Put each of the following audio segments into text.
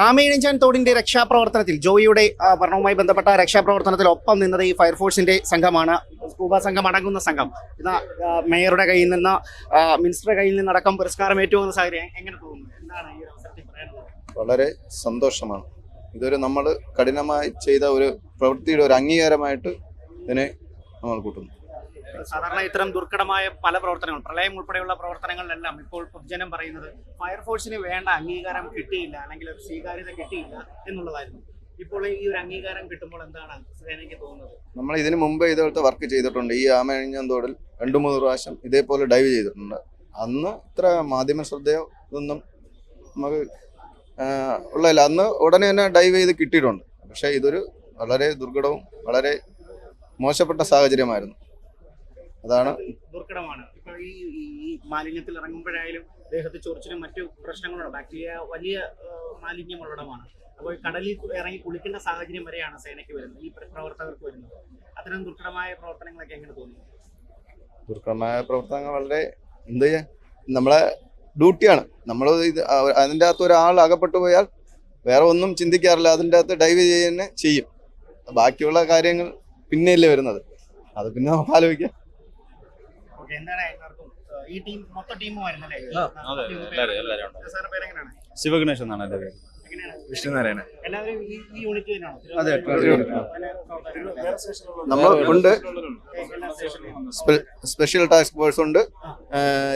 ആമയിഴഞ്ചാൻ തോടിന്റെ രക്ഷാപ്രവർത്തനത്തിൽ ജോയിയുടെ മരണവുമായി ബന്ധപ്പെട്ട രക്ഷാപ്രവർത്തനത്തിൽ ഒപ്പം നിന്നത് ഈ ഫയർഫോഴ്സിന്റെ സംഘമാണ്. സ്കൂബ സംഘം അടങ്ങുന്ന സംഘം. ഇന്ന് മേയറുടെ കയ്യിൽ നിന്ന് മിനിസ്റ്ററുടെ കയ്യിൽ നിന്നടക്കം പുരസ്കാരം ഏറ്റുപോകുന്ന സാഹചര്യം എങ്ങനെ തോന്നുന്നു? എന്താണ് ഈ വളരെ സന്തോഷമാണ്. ഇതൊരു നമ്മൾ കഠിനമായി ചെയ്ത ഒരു പ്രവൃത്തിയുടെ ഒരു അംഗീകാരമായിട്ട് ഇതിനെ നമ്മൾ കൂട്ടുന്നു. സാധാരണ ഇത്തരം ദുർഘടമായ പല പ്രവർത്തനങ്ങൾ പ്രളയം ഉൾപ്പെടെയുള്ള പ്രവർത്തനങ്ങളിലെല്ലാം ഇപ്പോൾ പൊതുജനം പറയുന്നത് ഫയർഫോഴ്സിന് വേണ്ട അംഗീകാരം കിട്ടിയില്ല അല്ലെങ്കിൽ ഒരു സ്വീകാര്യത കിട്ടിയില്ല എന്നുള്ളതായിരുന്നു. ഇപ്പോൾ ഈ ഒരു അംഗീകാരം കിട്ടുമ്പോൾ എന്താണ് സേനയ്ക്ക് തോന്നുന്നത്? നമ്മൾ ഇതിനു മുമ്പ് ഇതുപോലത്തെ വർക്ക് ചെയ്തിട്ടുണ്ട്. ഈ ആമഴിഞ്ഞന്തോടിൽ തോടിൽ രണ്ടു മൂന്ന് പ്രാവശ്യം ഇതേപോലെ ഡൈവ് ചെയ്തിട്ടുണ്ട്. അന്ന് ഇത്ര മാധ്യമ ശ്രദ്ധയോ ഇതൊന്നും നമുക്ക് ഉള്ളതല്ല. അന്ന് ഉടനെ തന്നെ ഡൈവ് ചെയ്ത് കിട്ടിയിട്ടുണ്ട്. പക്ഷേ ഇതൊരു വളരെ ദുർഘടവും വളരെ മോശപ്പെട്ട സാഹചര്യമായിരുന്നു. അതാണ് ദുർഘടമാണ്. ഇപ്പൊ ഈ മാലിന്യത്തിൽ ഇറങ്ങുമ്പോഴായാലും ദേഹത്ത് ചൊറിച്ചിലും മറ്റു പ്രശ്നങ്ങളുണ്ട് ബാക്ടീരിയ വലിയ മാലിന്യം ഉള്ളിടമാണ് അപ്പോൾ കടലിൽ ഇറങ്ങി കുളിക്കേണ്ട സാഹചര്യം വരെയാണ് സേനയ്ക്ക് വരുന്നത് ഈ പ്ര- പ്രവർത്തകർക്ക് വരുന്നത്. അത്തരം ദുർഘടമായ പ്രവർത്തനങ്ങളൊക്കെ എങ്ങനെ തോന്നി? ദുർഘടമായ പ്രവർത്തനങ്ങൾ വളരെ എന്ത് നമ്മളെ ഡ്യൂട്ടിയാണ്. നമ്മൾ ഇത് അതിന്റെ അകത്ത് ഒരാൾ അകപ്പെട്ടു പോയാൽ വേറെ ഒന്നും ചിന്തിക്കാറില്ല. അതിന്റെ അകത്ത് ഡൈവ് ചെയ്യുന്ന ചെയ്യും. ബാക്കിയുള്ള കാര്യങ്ങൾ പിന്നെയല്ലേ വരുന്നത്. അത് പിന്നെ നമുക്ക് ആലോചിക്കാം. എന്താണ് എല്ലാവർക്കും ഈ ടീം മൊത്തം ടീം വരുന്നല്ലേ അതെ, എല്ലാവരും- എല്ലാവരും ഉണ്ട്. സാറിന്റെ പേരെങ്ങനെയാണ്? ശിവഗണേഷ് എന്നാണ് എന്റെ പേര്. എങ്ങനെയാണ്? വിഷ്ണുനാരായണ എല്ലാവരും ഈ ഈ യൂണിറ്റ് തന്നെയാണോ? അതെ, നമ്മൾ ഉണ്ട്. സ്പെഷ്യൽ ടാസ്ക് ഫോഴ്സ് ഉണ്ട്.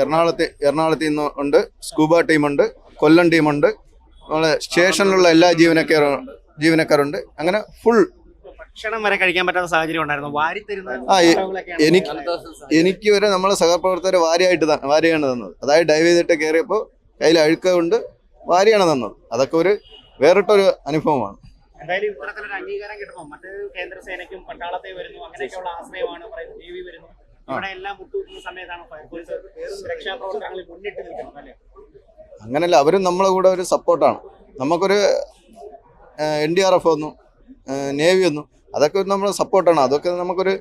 എറണാകുളത്ത് എറണാകുളത്ത് നിന്ന് ഉണ്ട്. സ്കൂബ ടീമുണ്ട് കൊല്ലം ടീമുണ്ട് നമ്മളെ സ്റ്റേഷനിലുള്ള എല്ലാ ജീവനക്കാരും ജീവനക്കാരുണ്ട്. അങ്ങനെ ഫുൾ ഭക്ഷണം വരെ കഴിക്കാൻ പറ്റാത്ത സാഹചര്യം ഉണ്ടായിരുന്നു. വാരി തരുന്ന എനിക്ക് എനിക്ക് വരെ നമ്മളെ സഹപ്രവർത്തകർ വാരിയായിട്ട് വാരിയാണ് തന്നത്. അതായത് ഡൈവ് ചെയ്തിട്ട് കയറിയപ്പോൾ കയ്യിൽ അഴുക്ക കൊണ്ട് വാരിയാണ് തന്നത്. അതൊക്കെ ഒരു വേറിട്ടൊരു അനുഭവമാണ്. എന്തായാലും ഇത്തരത്തിലൊരു അംഗീകാരം കിട്ടുമ്പോൾ മറ്റ് കേന്ദ്ര സേനയ്ക്കും പട്ടാളത്തെ വരുന്നു അങ്ങനെയൊക്കെയുള്ള ആശ്രയമാണ് പറയുന്നത്. വരുന്നു. ഇവിടെ എല്ലാം മുട്ടുകുത്തുന്ന സമയത്താണ് ഫയർഫോഴ്സ് രക്ഷാപ്രവർത്തനങ്ങളിൽ മുന്നിട്ട് നിൽക്കുന്നത് അല്ലേ? അങ്ങനെയല്ല അവരും നമ്മളെ കൂടെ ഒരു സപ്പോർട്ടാണ് നമുക്കൊരു എൻ ഡി ആർ എഫ് ഒന്നും നേവി ഒന്നും അതൊക്കെ ഒരു നമ്മുടെ സപ്പോർട്ടാണ് അതൊക്കെ നമുക്കൊരു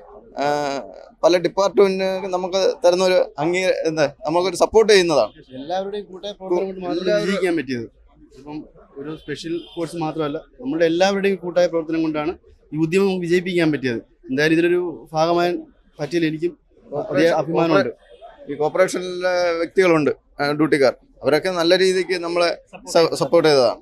പല ഡിപ്പാർട്ട്മെന്റിന് നമുക്ക് തരുന്ന ഒരു അംഗീ എന്താ നമുക്കൊരു സപ്പോർട്ട് ചെയ്യുന്നതാണ്. എല്ലാവരുടെയും കൂട്ടായ പ്രവർത്തനം കൊണ്ട് പറ്റിയത്. ഇപ്പം ഒരു സ്പെഷ്യൽ ഫോഴ്സ് മാത്രമല്ല നമ്മുടെ എല്ലാവരുടെയും കൂട്ടായ പ്രവർത്തനം കൊണ്ടാണ് ഈ ഉദ്യമം നമുക്ക് വിജയിപ്പിക്കാൻ പറ്റിയത്. എന്തായാലും ഇതിലൊരു ഭാഗമായി പറ്റിയിൽ എനിക്കും വലിയ അഭിമാനമുണ്ട്. ഈ കോർപ്പറേഷനിലെ വ്യക്തികളുണ്ട് ഡ്യൂട്ടിക്കാർ. അവരൊക്കെ നല്ല രീതിക്ക് നമ്മളെ സപ്പോർട്ട് ചെയ്തതാണ്.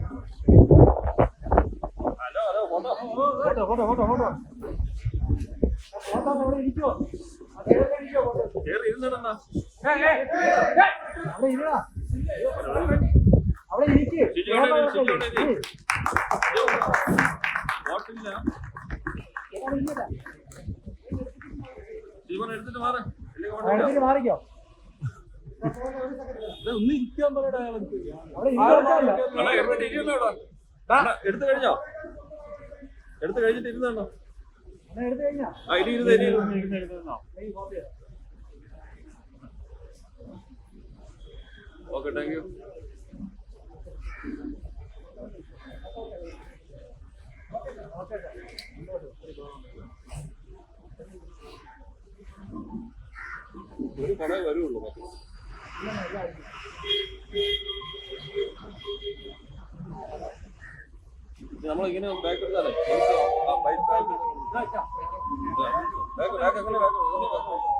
ഓക്കെ ഓക്കെ എടുത്തു കഴിഞ്ഞോ? എടുത്തു കഴിഞ്ഞിട്ട് ഇരുന്നോ ആ ഇനി ഇരുന്ന് ഇനി ഇരുന്ന്. ഓക്കെ താങ്ക് യു ഒരു കട വരുള്ളൂ നമ്മളിങ്ങനെ ബാക്ക് ആ ബൈക്ക് ബാക്ക് ബാക്ക്